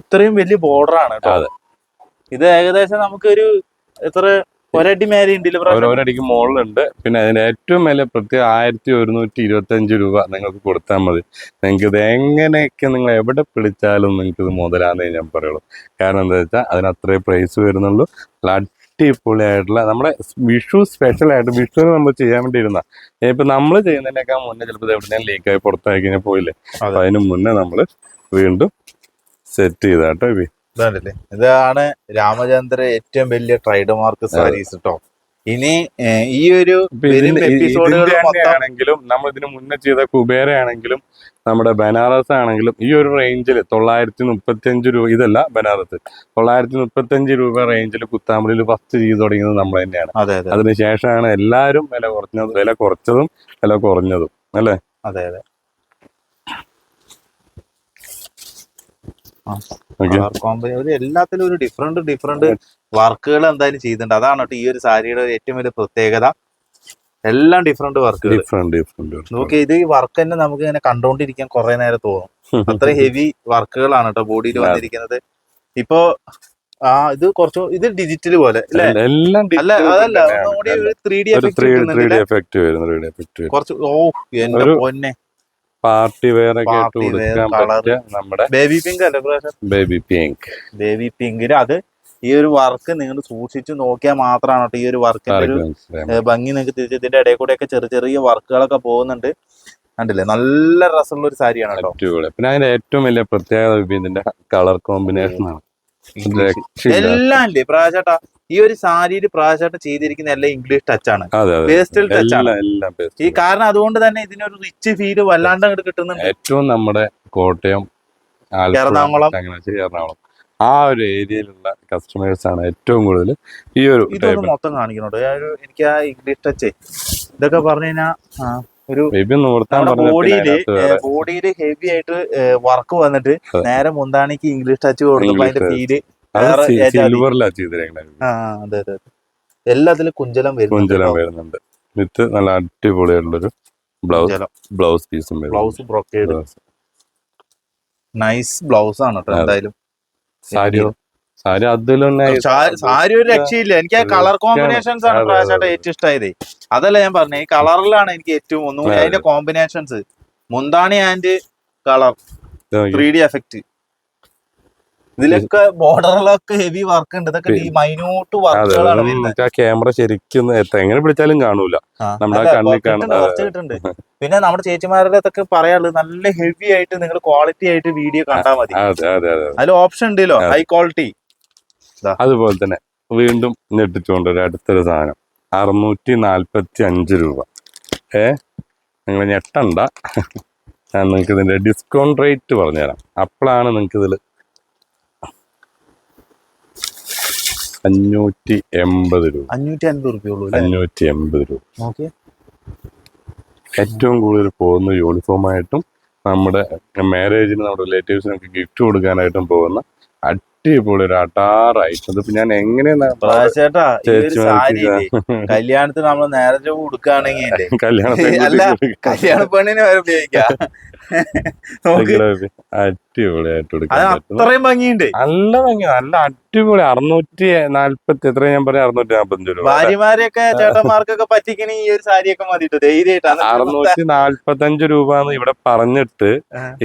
ഇത്രയും വലിയ ബോർഡർ ആണ്. ഇത് ഏകദേശം നമുക്കൊരു എത്ര ഒരടി മേലെ ഉണ്ട് ഒരടിക്ക് മുകളിലുണ്ട്. പിന്നെ അതിന് ഏറ്റവും മേലെ പ്രത്യേകം ആയിരത്തി ഒരുന്നൂറ്റി ഇരുപത്തി അഞ്ച് രൂപ നിങ്ങൾക്ക് കൊടുത്താൽ മതി. നിങ്ങൾക്ക് ഇത് എങ്ങനെയൊക്കെ നിങ്ങൾ എവിടെ പിടിച്ചാലും നിങ്ങൾക്ക് ഇത് മുതലാന്നേ ഞാൻ പറയുള്ളൂ. കാരണം എന്താ വെച്ചാൽ അതിന് അത്രേ പ്രൈസ് വരുന്നുള്ളൂ. നല്ല അടിപൊളിയായിട്ടുള്ള നമ്മുടെ വിഷു സ്പെഷ്യൽ ആയിട്ട് വിഷുവിന് നമ്മൾ ചെയ്യാൻ വേണ്ടിയിരുന്ന. ഇപ്പൊ നമ്മൾ ചെയ്യുന്നതിനേക്കാൾ മുന്നേ ചിലപ്പോൾ എവിടെയും ലീക്കായി പുറത്തായി കഴിഞ്ഞാൽ പോയില്ലേ. അപ്പൊ അതിന് മുന്നേ നമ്മൾ വീണ്ടും സെറ്റ് ചെയ്താട്ടോ ഇതാണ് ഇതാണ് രാമചന്ദ്ര ഏറ്റവും വലിയ ട്രൈഡ് മാർക്ക് സാരീസ് കേട്ടോ ഇനി ഈ ഒരു തന്നെയാണെങ്കിലും നമ്മൾ ഇതിന് മുന്നേ ചെയ്ത കുബേര ആണെങ്കിലും നമ്മുടെ ബനാറസ് ആണെങ്കിലും ഈ ഒരു റേഞ്ചിൽ തൊള്ളായിരത്തി മുപ്പത്തി അഞ്ച് രൂപ ഇതല്ല ബനാറസ് തൊള്ളായിരത്തി മുപ്പത്തി അഞ്ച് രൂപ റേഞ്ചിൽ കുത്താമ്പളിയിൽ ഫസ്റ്റ് ചെയ്ത് തുടങ്ങിയത് നമ്മൾ തന്നെയാണ്. അതെ അതെ. അതിനുശേഷമാണ് എല്ലാവരും വില കുറഞ്ഞതും വില കുറച്ചതും വില കുറഞ്ഞതും അല്ലേ? അതെ അതെ ഓക്കെ കളർ കോമ്പോ ഒരു എല്ലാത്തിലും ഒരു ഡിഫറെന്റ് ഡിഫറെന്റ് വർക്കുകൾ എന്തായാലും ചെയ്തിട്ടുണ്ട്. അതാണ് കേട്ടോ ഈ ഒരു സാരിയുടെ ഏറ്റവും വലിയ പ്രത്യേകത. എല്ലാം ഡിഫറെന്റ് വർക്ക് ഡിഫറെന്റ് ഡിഫറെന്റ് നോക്കി ഇത് ഈ വർക്ക് തന്നെ നമുക്ക് ഇങ്ങനെ കണ്ടോണ്ടിരിക്കാൻ കുറെ നേരം തോന്നും. അത്ര ഹെവി വർക്കുകളാണ് കേട്ടോ ബോഡിയിൽ വന്നിരിക്കുന്നത്. ഇപ്പോ ആ ഇത് കുറച്ച് ഇത് ഡിജിറ്റൽ പോലെ അല്ലേ? അതല്ല ത്രീ ഡി എഫക്ട് കുറച്ച് ഓ എന്റെ പൊന്നെ. പാർട്ടി വെയർ ഒക്കെ ഇട്ട് കൊടുക്കാൻ. പറ്റിയ നമ്മുടെ ബേബി പിങ്ക് അല്ലേ ബേബി പിങ്ക്. ബേബി പിങ്കിന് അത് ഈ ഒരു വർക്ക് നിങ്ങൾ സൂക്ഷിച്ചു നോക്കിയാൽ മാത്രമാണ് കേട്ടോ ഈ ഒരു വർക്കിന്റെ ഒരു ഭംഗി നിങ്ങൾക്ക് തിരിച്ച് ഇതിന്റെ ഇടയിൽ കൂടെ ഒക്കെ ചെറിയ ചെറിയ വർക്കുകളൊക്കെ പോകുന്നുണ്ട്. കണ്ടില്ലേ? നല്ല രസമുള്ള ഒരു സാരിയാണ് കേട്ടോ. പിന്നെ അതിന്റെ ഏറ്റവും വലിയ പ്രത്യേകത ഇതിന്റെ കളർ കോമ്പിനേഷൻ ആണ്. എല്ലാം ഇല്ലേ പ്രാചേട്ടാ ഈ ഒരു സാരിയിൽ പ്രാവശ്യമായിട്ട് ചെയ്തിരിക്കുന്ന എല്ലാം ഇംഗ്ലീഷ് ടച്ച് ആണ്. അതെ അതെ. പേസ്റ്റൽ ടച്ച് എല്ലാം എല്ലാം ഈ കാരണം അതുകൊണ്ട് തന്നെ ഇതിനൊരു റിച്ച് ഫീൽ വല്ലാണ്ട് അങ്ങോട്ട് കിട്ടുന്നുണ്ട്. ഏറ്റവും നമ്മുടെ കോട്ടയം എറണാകുളം. എറണാകുളം. ആ ഒരു ഏരിയയിലുള്ള കസ്റ്റമേഴ്സ് ആണ് ഏറ്റവും കൂടുതൽ ഈ ഒരു ഇതൊന്ന് മൊത്തം കാണിക്കണോട്ടോ? എനിക്ക് ആ ഇംഗ്ലീഷ് ടച്ച് ഇതൊക്കെ പറഞ്ഞു കഴിഞ്ഞാൽ ഒരു ബോഡിയിൽ ബോഡിയിൽ ഹെവി ആയിട്ട് വർക്ക് വന്നിട്ട്. നേരെ മുന്താണിക്ക് ഇംഗ്ലീഷ് ടച്ച് കൊടുത്തപ്പോ അതിന്റെ ഫീൽ. സിൽവറിലാ ചെയ്തിരിക്കുന്നത് ആ അതെ അതെ എല്ലാത്തിലും കുഞ്ചലം വരുന്നുണ്ട് കുഞ്ചലം വരുന്നുണ്ട്. വിത്ത് നല്ല അടിപൊളിയായിട്ടുള്ളൊരു ബ്ലൗസ് ബ്ലൗസ് പീസും ബ്ലൗസ് ബ്രോക്കേഡ് നൈസ് ബ്ലൗസ് ആണ് കേട്ടോ എന്തായാലും. സാരിയോ? സാരി അതിലും സാരി ഒരു രക്ഷയില്ല. എനിക്ക് ആ കളർ കോമ്പിനേഷൻസ് ആണ് പ്രാവശ്യമായിട്ട് ഏറ്റവും ഇഷ്ടമായത് അതല്ല ഞാൻ പറഞ്ഞത് ഈ കളറിലാണ് എനിക്ക് ഏറ്റവും ഒന്നും അതിന്റെ കോമ്പിനേഷൻസ് മുന്താണി and colour. Three D effect ഇതിലൊക്കെ ബോർഡറിലൊക്കെ ഹെവി വർക്ക് ഉണ്ട്. ഇതൊക്കെ ഈ മൈന്യൂട്ട് വർക്കുകളാണ് ക്യാമറ ശരിക്കും എങ്ങനെ പിടിച്ചാലും കാണൂല. നമ്മുടെ കണ്ണിൽ കിട്ടുന്നുണ്ട്, പിന്നെ നമ്മുടെ ചേച്ചിമാരുടെ അതൊക്കെ പറയാനുള്ളത് നല്ല ഹെവി ആയിട്ട് നിങ്ങൾ ക്വാളിറ്റി ആയിട്ട് വീഡിയോ കണ്ടാൽ മതി. അതെ അതെ അതെ അതിൽ ഓപ്ഷൻ ഉണ്ടല്ലോ ഹൈ ക്വാളിറ്റി അതുപോലെ തന്നെ വീണ്ടും ഞെട്ടിച്ചുകൊണ്ട് ഒരു അടുത്തൊരു സാധനം. അറുന്നൂറ്റി നാൽപ്പത്തി അഞ്ച് രൂപ. ഏ? നിങ്ങൾ ഞെട്ടണ്ട ഞാൻ നിങ്ങൾക്ക് ഇതിന്റെ ഡിസ്കൗണ്ട് റേറ്റ് പറഞ്ഞുതരാം. അപ്പോഴാണ് നിങ്ങൾക്ക് ഇതിൽ അഞ്ഞൂറ്റി എൺപത് രൂപ. അഞ്ഞൂറ്റി അൻപത് രൂപയുള്ളൂ അഞ്ഞൂറ്റി എൺപത് രൂപ. ഓക്കെ. ഏറ്റവും കൂടുതൽ പോകുന്ന യൂണിഫോമായിട്ടും നമ്മുടെ മാരേജിന് നമ്മുടെ റിലേറ്റീവ്സിനൊക്കെ ഗിഫ്റ്റ് കൊടുക്കാനായിട്ടും പോകുന്ന അടിപൊളി ഒരു അടാറായിട്ട് അതിപ്പോ ഞാൻ എങ്ങനെയാ ചേട്ടാ കല്യാണത്തിന് നമ്മൾ നേരത്തെ കൊടുക്കുകയാണെങ്കിൽ കല്യാണ അല്ല, കല്യാണ പെണ്ണിനെ വരെ ഉപയോഗിക്കാം. അടിപൊളി അടിപൊളിയായിട്ട് എടുക്കാൻ അത്രയും ഭംഗിയുണ്ട്. നല്ല ഭംഗി നല്ല അടിപൊളി. അറുന്നൂറ്റി നാല്പത്തി എത്ര ഞാൻ പറയാം അറുന്നൂറ്റി നാല്പത്തഞ്ച് രൂപ. ഭാര്യമാരെയൊക്കെ ചേട്ടന്മാർക്കൊക്കെ പറ്റിക്കണ ഈ ഒരു സാരിയൊക്കെ മതിട്ടോ? ധൈര്യമായിട്ടാണ് അറുന്നൂറ്റി നാല്പത്തഞ്ച് രൂപ എന്ന് ഇവിടെ പറഞ്ഞിട്ട്.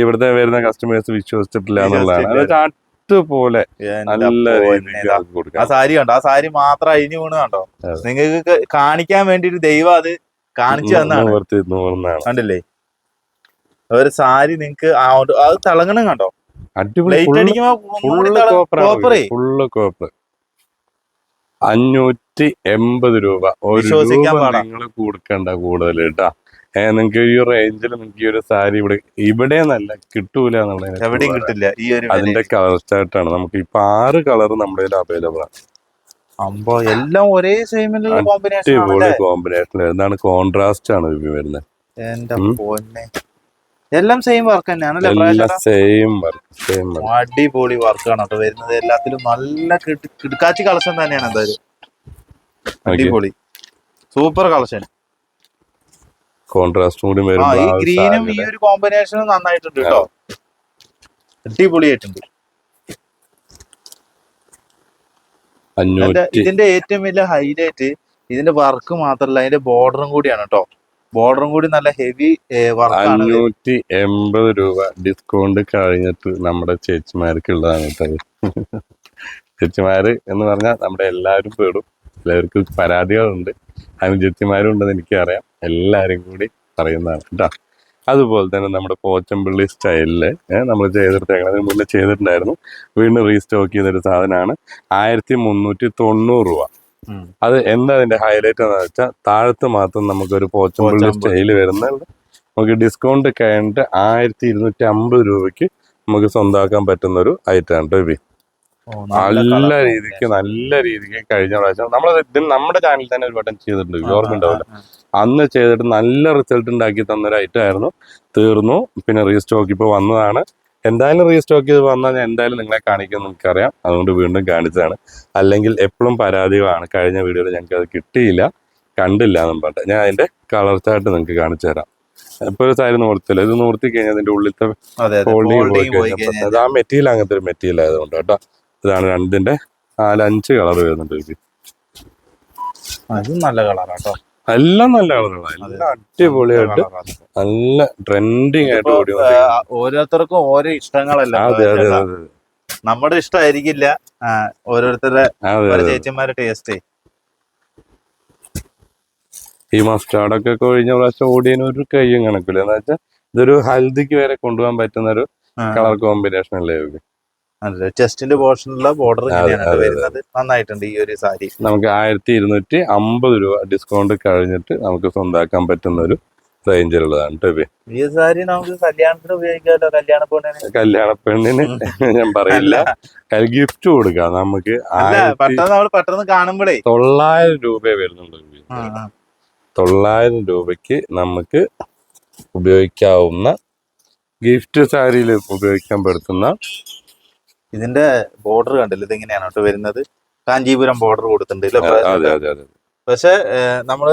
ഇവിടുത്തെ വരുന്ന കസ്റ്റമേഴ്സ് വിശ്വസിച്ചിട്ടില്ല എന്നുള്ളതാണ്. നല്ല ആ സാരി കണ്ടോ? ആ സാരി മാത്രം അഴിഞ്ഞു വീണ് കണ്ടോ? നിങ്ങൾക്ക് കാണിക്കാൻ വേണ്ടിട്ട് ദൈവം അത് കാണിച്ചു തന്നാണ്. കണ്ടില്ലേ? ഒരു സാരി നിങ്ങക്ക് അത് തിളങ്ങണം കണ്ടോ? അഞ്ഞൂറ്റി എൺപത് രൂപ. ഒരു കൊടുക്കണ്ട കൂടുതൽ കേട്ടാ. നിങ്ങൾക്ക് ഈ റേഞ്ചിൽ നിങ്ങൾക്ക് ഈ ഒരു സാരി ഇവിടെ ഇവിടെ നല്ല കിട്ടൂല എന്നുള്ളതിനെ എവിടെയും കിട്ടില്ല. ഈ ഒരു അതിന്റെ കളർ സ്റ്റാർട്ടാണ് നമുക്ക് ഇപ്പൊ ആറ് കളർ നമ്മുടെ കയ്യിൽ അവൈലബിൾ ആണ്. അമ്പോ എല്ലാം ഒരേ കോമ്പിനേഷൻ അടിപൊളി കോമ്പിനേഷൻ എന്താണ് കോൺട്രാസ്റ്റ് ആണ് വരുന്നത് എന്റെ. പൊന്നെ. എല്ലാം സെയിം വർക്ക് തന്നെയാണ്? സെയിം വർക്ക് സെയിം അടിപൊളി വർക്കാണ് കേട്ടോ വരുന്നത്. എല്ലാത്തിലും നല്ല കിടുക്കാച്ചി കളക്ഷൻ തന്നെയാണ് എന്തായാലും. അടിപൊളി. സൂപ്പർ കളക്ഷൻ കോൺട്രാസ്റ്റ് കൂടി ആ ഈ ഗ്രീനും ഈ ഒരു കോമ്പിനേഷനും നന്നായിട്ടുണ്ട് കേട്ടോ അടിപൊളിയായിട്ടുണ്ട്. ഇതിന്റെ ഏറ്റവും വലിയ ഹൈലൈറ്റ് ഇതിന്റെ വർക്ക് മാത്രല്ല അതിന്റെ ബോർഡറും കൂടിയാണ് കേട്ടോ ബോർഡറും കൂടി നല്ല ഹെവി വർക്കാണ് അഞ്ഞൂറ്റി എൺപത് രൂപ ഡിസ്കൗണ്ട് കഴിഞ്ഞിട്ട് നമ്മുടെ ചേച്ചിമാർക്ക് ഉള്ളതാണ് കേട്ടത് ചേച്ചിമാര് എന്ന് പറഞ്ഞാൽ നമ്മുടെ എല്ലാവരും പേടും. എല്ലാവർക്കും പരാതികളുണ്ട്. അനുജത്തിമാരും ഉണ്ടെന്ന് എനിക്കറിയാം. എല്ലാവരും കൂടി പറയുന്നതാണ് കേട്ടോ. അതുപോലെ തന്നെ നമ്മുടെ പോച്ചമ്പള്ളി സ്റ്റൈലിൽ നമ്മൾ ചെയ്തെടുത്തേക്കണം അതിന് മുന്നേ ചെയ്തിട്ടുണ്ടായിരുന്നു. വീണ്ടും റീസ്റ്റോക്ക് ചെയ്തൊരു സാധനമാണ്. ആയിരത്തി മുന്നൂറ്റി തൊണ്ണൂറ് രൂപ അത് എന്താ അതിന്റെ ഹൈലൈറ്റ് എന്ന് വെച്ചാൽ താഴത്ത് മാത്രം നമുക്കൊരു പോച്ചമ്പള്ളി. സ്റ്റൈൽ വരുന്നുണ്ട്. നമുക്ക് ഡിസ്കൗണ്ട് കഴിഞ്ഞിട്ട് ആയിരത്തി ഇരുന്നൂറ്റി അമ്പത് രൂപയ്ക്ക് നമുക്ക് സ്വന്തമാക്കാൻ പറ്റുന്ന ഒരു ഐറ്റം ആണ്. ഓ, നല്ല രീതിക്ക് നല്ല രീതിക്ക് കഴിഞ്ഞ പ്രാവശ്യം നമ്മൾ ഇതിന് നമ്മുടെ ചാനലിൽ തന്നെ ഒരു വട്ടം ചെയ്തിട്ടുണ്ട്. ആ, ഓർമ്മ ഉണ്ടാവില്ല. ആ, ആ. അന്ന് ചെയ്തിട്ട് നല്ല റിസൾട്ട് ഉണ്ടാക്കി തന്നൊരു ഐറ്റം ആയിരുന്നു. തീർന്നു. പിന്നെ റീസ്റ്റോക്ക് ഇപ്പോൾ വന്നതാണ്. എന്തായാലും റീസ്റ്റോക്ക് ചെയ്ത് വന്നാൽ ഞാൻ എന്തായാലും നിങ്ങളെ കാണിക്കും നമുക്കറിയാം അതുകൊണ്ട് വീണ്ടും കാണിച്ചതാണ്. അല്ലെങ്കിൽ എപ്പോഴും പരാതികളാണ് കഴിഞ്ഞ വീഡിയോയിൽ ഞങ്ങൾക്ക് അത് കിട്ടിയില്ല. കണ്ടില്ല എന്നും പറഞ്ഞിട്ട്. ഞാൻ അതിന്റെ കളർ ചാർട്ട് നിങ്ങൾക്ക് കാണിച്ചു തരാം. ഇപ്പൊ ഒരു സാരി നിവർത്തില്ല ഇത് നിവർത്തി കഴിഞ്ഞാൽ അതിന്റെ ഉള്ളിലത്തെ ഫോൾഡിങ് പോയി കഴിഞ്ഞാൽ ആ മെറ്റീരിയൽ അങ്ങനത്തെ ഒരു മെറ്റീരിയൽ ആയതുകൊണ്ട് കേട്ടോ. ഇതാണ് രണ്ടിന്റെ നാലഞ്ച് കളർ വരുന്നുണ്ട് ഇതിൽ അത് നല്ല കളറാട്ടോ എല്ലാം നല്ല കളറുകളാണ് എല്ലാം അടിപൊളിയായിട്ട് നല്ല ട്രെൻഡിങ് ആയിട്ട് ഓടി. ഓരോരുത്തർക്കും ഓരോ ഇഷ്ടങ്ങളല്ലേ? അതെ അതെ അതെ നമ്മുടെ ഇഷ്ടമായിരിക്കില്ല ഓരോരുത്തരുടെ ചേച്ചിമാരുടെ ടേസ്റ്റ് ഈ മസ്റ്റാർഡൊക്കെ കഴിഞ്ഞ പ്രാവശ്യം ഓടിയതിന് ഒരു കയ്യും കണക്കില്ല. എന്ന് വെച്ചാൽ ഇതൊരു ഹൽദിക്ക് വരെ കൊണ്ടുപോകാൻ പറ്റുന്ന ഒരു കളർ കോമ്പിനേഷൻ അല്ലേ അതെ ചെസ്റ്റിന്റെ പോർഷനിലുള്ള ബോർഡർ ഇങ്ങനെയാണ് വരുന്നത്. നന്നായിട്ടുണ്ട് ഈ ഒരു സാരി. നമുക്ക് ആയിരത്തി ഇരുന്നൂറ്റി അമ്പത് രൂപ ഡിസ്കൗണ്ട് കഴിഞ്ഞിട്ട് നമുക്ക് സ്വന്തമാക്കാൻ പറ്റുന്ന ഒരു റേഞ്ചിലുള്ളതാണ് കേട്ടോ ഇത്. ഈ സാരി നമുക്ക് കല്യാണത്തിന് ഉപയോഗിക്കാമല്ലോ കല്യാണ പെണ്ണിന്? കല്യാണ പെണ്ണിന് ഞാൻ പറയില്ല. ഗിഫ്റ്റ് കൊടുക്കാം. നമുക്ക് പെട്ടെന്ന് നമ്മൾ പെട്ടെന്ന് കാണുമ്പോഴേ തൊള്ളായിരം. ആ, ആ. തൊള്ളായിരം രൂപയ്ക്ക് നമുക്ക് ഉപയോഗിക്കാവുന്ന ഗിഫ്റ്റ് സാരിയിൽ ഉപയോഗിക്കാൻ പറ്റുന്ന ഇതിന്റെ ബോർഡർ കണ്ടില്ല? ഇത് എങ്ങനെയാണ് കേട്ടോ വരുന്നത്. കാഞ്ചീപുരം ബോർഡർ കൊടുത്തിട്ടുണ്ട് പക്ഷെ നമ്മൾ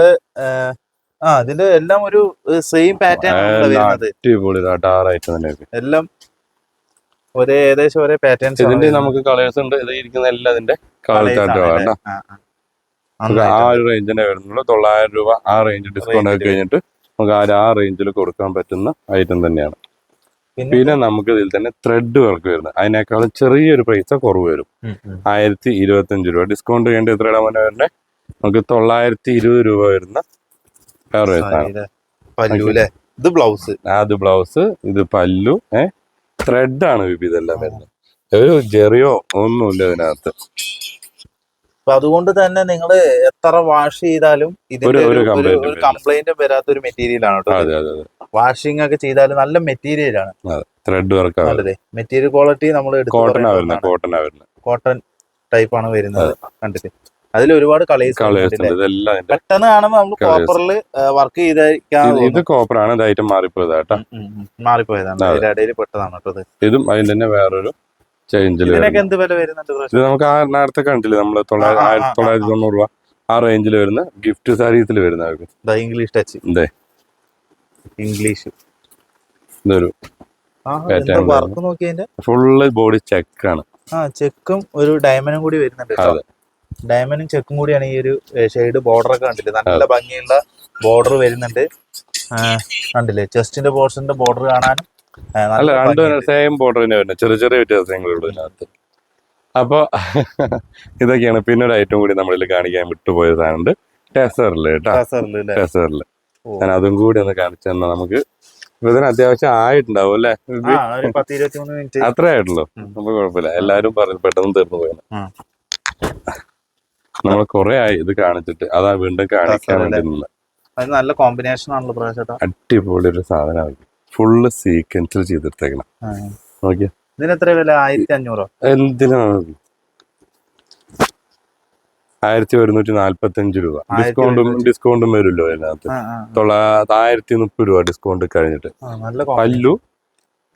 ആ ഇതിന്റെ എല്ലാം ഒരു സെയിം പാറ്റേൺ എല്ലാം വരുന്നത്. എല്ലാം ഒരേ ഏകദേശം ഒരേ പാറ്റേൺസ് ഇതിന്റെ നമുക്ക് കളേഴ്സ് ഉണ്ട്. ഇത് ഇരിക്കുന്ന എല്ലാം ഇതിന്റെ ആ ഒരു റേഞ്ചിനെ വരുന്നുള്ളൂ. തൊള്ളായിരം രൂപ ആ റേഞ്ച് ഡിസ്കൗണ്ട് ആയി കഴിഞ്ഞിട്ട് നമുക്ക് ആ റേഞ്ചിൽ കൊടുക്കാൻ പറ്റുന്ന ഐറ്റം തന്നെയാണ്. പിന്നെ നമുക്ക് ഇതിൽ തന്നെ ത്രെഡ് വർക്ക് വരുന്നത്. അതിനേക്കാളും ചെറിയൊരു പൈസ കുറവ് വരും. ആയിരത്തി ഇരുപത്തി ആയിരത്തി ഇരുപത്തഞ്ച് രൂപ. ഡിസ്കൗണ്ട് കഴിഞ്ഞിട്ട് എത്ര ഇടാൻ വരുന്നത് നമുക്ക് തൊള്ളായിരത്തി ഇരുപത് രൂപ വരുന്ന വേറെ ഇത് ബ്ലൗസ് അത് ബ്ലൗസ് ഇത് പല്ലു ഏ? ത്രെഡാണ് ആണ് വിപി ഇതെല്ലാം വരുന്നത്. ഒരു ജെറിയോ ഒന്നുമില്ല ഇതിനകത്ത്. അപ്പൊ അതുകൊണ്ട് തന്നെ നിങ്ങൾ എത്ര വാഷ് ചെയ്താലും ഇതിന്റെ ഒരു-. കംപ്ലൈന്റ് വരാത്ത ഒരു മെറ്റീരിയൽ ആണ് കേട്ടോ വാഷിംഗ് ഒക്കെ ചെയ്താലും നല്ല മെറ്റീരിയൽ ആണ്. ത്രെഡ് വർക്ക് മെറ്റീരിയൽ ക്വാളിറ്റി നമ്മൾ കോട്ടൺ കോട്ടൺ ടൈപ്പ് ആണ് വരുന്നത് കണ്ടിട്ട് അതിൽ ഒരുപാട് കളേഴ്സ് പെട്ടെന്ന് കാണുമ്പോൾ നമ്മൾ. കോപ്പറിൽ വർക്ക് ചെയ്തിരിക്കാൻ ഇത് കോപ്പറാണ് ഇതായിട്ട് മാറിപ്പോയതാട്ടോ മാറിപ്പോയതാണ്. ഇടയിൽ പെട്ടതാണ് കേട്ടോ. ഇതും അതിന് തന്നെ വേറൊരു ചേഞ്ചിൽ ഇതിനൊക്കെ എന്ത് വില വരുന്നുണ്ട് ഇത്? നമുക്ക് ആ നേരത്തെ കണ്ടില്ലേ ആ, ആയിരത്തി തൊള്ളായിരത്തി തൊണ്ണൂറ് രൂപ. ആ റേഞ്ചിൽ വരുന്ന ഗിഫ്റ്റ് സാരീസിൽ വരുന്ന ഇംഗ്ലീഷ് ടച്ച് ഇംഗ്ലീഷ് ഇതൊരു ഫുള്ള് ബോഡി ചെക്കാണ് ആ ചെക്കും ഒരു ഡയമണ്ടും കൂടി വരുന്നുണ്ട്. ഡയമണ്ടും ചെക്കും കൂടിയാണ് ഈ ഒരു ഷെയ്ഡ് ബോർഡർ ഒക്കെ കണ്ടില്ലേ? നല്ല ഭംഗിയുള്ള ബോർഡർ വരുന്നുണ്ട്. കണ്ടില്ലേ? ചെസ്റ്റിന്റെ പോർഷന്റെ ബോർഡർ കാണാനും അല്ല രണ്ടും. സെയിം ബോർഡർ തന്നെ വരുന്നത്. ചെറിയ ചെറിയ വ്യത്യാസങ്ങളുള്ളൂ ഇതിനകത്ത്. അപ്പൊ ഇതൊക്കെയാണ് പിന്നെ ഒരു ഐറ്റം കൂടി നമ്മളിൽ കാണിക്കാൻ വിട്ടുപോയ സാധനമുണ്ട്. ടെസറിൽ ടെസറിൽ ഞാൻ അതും കൂടി ഒന്ന് കാണിച്ചു തന്നാൽ നമുക്ക്. ഇതിന് അത്യാവശ്യം ആയിട്ടുണ്ടാവും അല്ലേ? അത്രേ ആയിട്ടുള്ളൂ. നമുക്ക് കുഴപ്പമില്ല. എല്ലാരും പറഞ്ഞു പെട്ടെന്ന് തീർന്നു പോയത് നമ്മൾ കുറെ ആയി ഇത് കാണിച്ചിട്ട്. അതാ വീണ്ടും കാണിക്കാൻ വേണ്ടി നല്ല കോമ്പിനേഷൻ ആണല്ലോ അടിപൊളി ഒരു സാധനമാണ് ഫുള്ള് സീക്വൻസിൽ ചെയ്തെടുത്തേക്കണം. നോക്കിയ. വില? ആയിരത്തി അഞ്ഞൂറോ എന്തിനാണ് ആയിരത്തി ഒരുന്നൂറ്റി നാല്പത്തി അഞ്ച് രൂപ ഡിസ്കൗണ്ടും ഡിസ്കൗണ്ടും വരുമല്ലോ അതിനകത്ത്. ആ, ആയിരത്തി മുപ്പത് രൂപ ഡിസ്കൗണ്ട് കഴിഞ്ഞിട്ട്. പല്ലു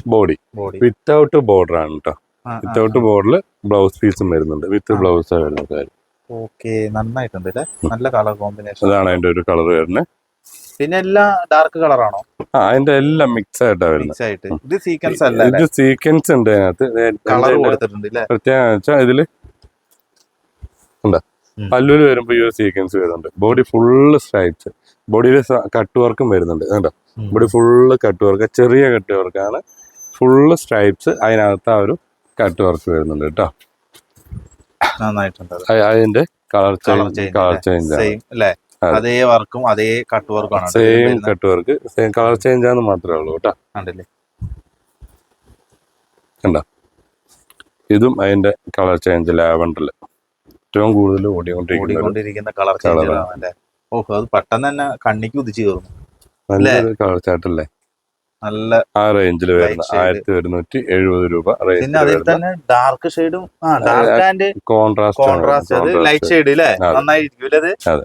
ബോഡി. വിത്തൗട്ട് ബോർഡർ ആണ് കേട്ടോ വിത്തൗട്ട് ബോർഡറിൽ ബ്ലൗസ് പീസും വരുന്നുണ്ട്. വിത്ത് ബ്ലൗസ് വരുന്നത്. ഓക്കെ നന്നായിട്ടുണ്ട് നല്ല കളർ കോമ്പിനേഷൻ. അതാണ് അതിന്റെ ഒരു കളർ വരുന്നത്. പിന്നെ എല്ലാം ഡാർക്ക് കളറാണോ ആ അതിന്റെ എല്ലാം മിക്സ് വരുന്നത്. മിക്സ് ആയിട്ട് ഇത് സീക്വൻസ് അല്ല ഇത് സീക്വൻസ് ഉണ്ട് അതിനകത്ത്. കളർ ഇതിന്റെ കൊടുത്തിട്ടുണ്ട് അല്ലേ പ്രത്യേകത വെച്ചാൽ ഇതിൽ ഉണ്ടാ? ഉം. പല്ലുവിൽ വരുമ്പോ ഈ ഒരു സീക്വൻസ് വരുന്നുണ്ട്. ബോഡി ഫുള്ള് സ്ട്രൈപ്സ് ബോഡിയിൽ കട്ട് വർക്കും വരുന്നുണ്ട്. കണ്ടോ? ഉം. ബോഡി ഫുള്ള് കട്ട് വർക്ക് ചെറിയ കട്ട് വർക്കാണ് ഫുള്ള് സ്ട്രൈപ്സ് അതിനകത്ത് ആ ഒരു കട്ട് വർക്ക് വരുന്നുണ്ട് കേട്ടോ. നന്നായിട്ടുണ്ട് അതിന്റെ colour colour change colour change same അല്ലേ? അതെ. വർക്കും അതേ കട്ട് വർക്കും same cut work same colour change ആണെന്ന് മാത്രമേ ഉള്ളൂ കേട്ടോ. കണ്ടില്ലേ? കണ്ടോ? ഇതും അതിന്റെ കളർ ചേഞ്ച് ലാവണ്ടറിൽ. ഏറ്റവും കൂടുതൽ ഓടിക്കൊണ്ടിരിക്കുന്ന കളർ ചേഞ്ച് ഓഹ് അത് പെട്ടെന്ന് തന്നെ കണ്ണിക്ക് ഉദിച്ചു കയറുന്നു നല്ലൊരു കളർ ചാട്ടല്ലേ നല്ല ആ റേഞ്ചിൽ വരുന്ന. ആയിരത്തി ഒരുന്നൂറ്റി എഴുപത് രൂപ പിന്നെ അതിൽ തന്നെ ഡാർക്ക് ഷെയ്ഡും ആ dark and contrast contrast light shade അല്ലേ. നന്നായിരിക്കും അല്ലേ അതെ.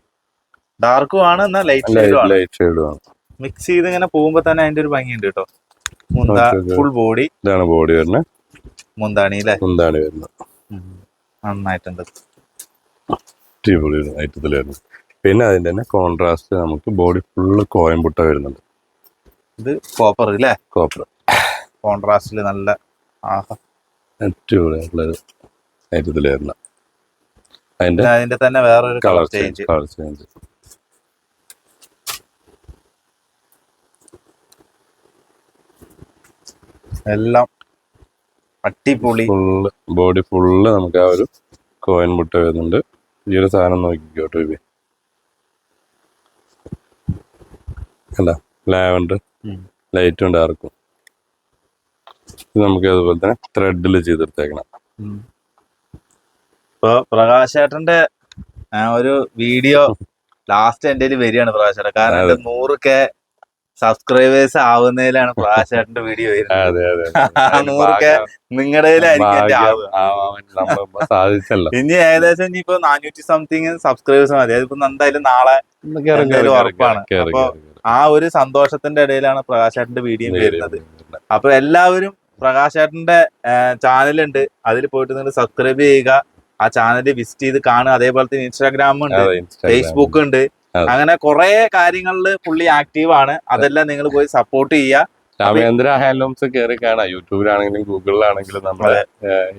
ഡാർക്കും ആണ് എന്നാ ലൈറ്റ് ഷെയ്ഡും ലൈറ്റ് ഷെയ്ഡുമാണ് മിക്സ് ചെയ്ത് ഇങ്ങനെ പോകുമ്പോ തന്നെ അതിന്റെ ഒരു ഭംഗിയുണ്ട് കേട്ടോ. മുന്ത. ഫുൾ ബോഡി ഇതാണ് ബോഡി വരുന്നത് മുന്താണി അല്ലേ? മുന്താണി വരുന്നത്. നന്നായിട്ടുണ്ട്. അടിപൊളി പിന്നെ അതിന്റെ തന്നെ കോൺട്രാസ്റ്റ് നമുക്ക് ബോഡി ഫുള്ള് കോയമ്പുട്ട വരുന്നുണ്ട്. ഇത് കോപ്പർ അല്ലേ കോപ്പർ കോൺട്രാസ്റ്റിൽ നല്ല അടിപൊളിയായിട്ടുള്ളൊരു അതിന്റെ തന്നെ വേറൊരു colour colour change colour change എല്ലാം അടിപൊളി. ഫുള്ള് ബോഡി ഫുള്ള് നമുക്ക് ആ ഒരു കോയിൻ മുട്ട വരുന്നുണ്ട്. ഈ ഒരു സാധനം നോക്കിക്കോട്ടെ ഇവ അല്ല ലാവൻഡർ. ലൈറ്റും ഡാർക്കും ഇത് നമുക്ക് അതുപോലെ തന്നെ ത്രെഡിൽ ചെയ്തെടുത്തേക്കണം. ഇപ്പൊ പ്രകാശേട്ടന്റെ ആ ഒരു വീഡിയോ ലാസ്റ്റ് എന്റെ വരികയാണ് പ്രകാശേട്ടൻ. കാരണം നൂറ് കെ സബ്സ്ക്രൈബേഴ്സ് ആവുന്നതിലാണ് പ്രാശാട്ടിന്റെ വീഡിയോ നൂറൊക്കെ നിങ്ങളുടെ സാധിച്ചല്ലോ. ഇനി ഏകദേശം ഇനിയിപ്പോ നാനൂറ്റി സംതിങ് സബ്സ്ക്രൈബേഴ്സ് മതി. അതിപ്പോ എന്തായാലും നാളെ ഉറപ്പാണ്. അപ്പൊ. ആ ഒരു സന്തോഷത്തിന്റെ ഇടയിലാണ് പ്രകാശാട്ടിന്റെ വീഡിയോ വരുന്നത്. അപ്പൊ എല്ലാവരും പ്രകാശേട്ടന്റെ ചാനലുണ്ട്. അതിൽ പോയിട്ട് നിങ്ങൾ സബ്സ്ക്രൈബ് ചെയ്യുക. ആ ചാനൽ വിസിറ്റ് ചെയ്ത് കാണുക. അതേപോലെ തന്നെ ഇൻസ്റ്റാഗ്രാം ഉണ്ട്. ഫേസ്ബുക്ക് ഉണ്ട്. അങ്ങനെ കുറെ കാര്യങ്ങളിൽ പുള്ളി ആക്റ്റീവ് ആണ്. അതെല്ലാം നിങ്ങൾ പോയി സപ്പോർട്ട് ചെയ്യുക രാമേന്ദ്ര ഹാൻഡ്ലൂംസ് കയറി കാണാം. യൂട്യൂബിലാണെങ്കിലും ഗൂഗിളിലാണെങ്കിലും നമ്മുടെ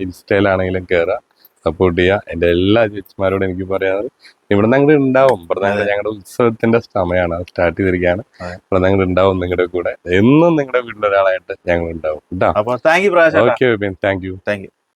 ഇൻസ്റ്റയിലാണെങ്കിലും കയറാം സപ്പോർട്ട് ചെയ്യുക എന്റെ എല്ലാ ചേച്ചിമാരോടും എനിക്ക് പറയാറ് ഇവിടെ അങ്ങോട്ട് ഉണ്ടാവും. ഇവിടെ ഞങ്ങൾ ഞങ്ങളുടെ ഉത്സവത്തിന്റെ സമയമാണ്. സ്റ്റാർട്ട് ചെയ്തിരിക്കുകയാണ്. ഇവിടെ ഞങ്ങൾ ഉണ്ടാവും നിങ്ങളുടെ കൂടെ. എന്നും നിങ്ങളുടെ വീട്ടിലൊരാളായിട്ട് ഞങ്ങൾ ഉണ്ടാവും കേട്ടോ you thank you thank you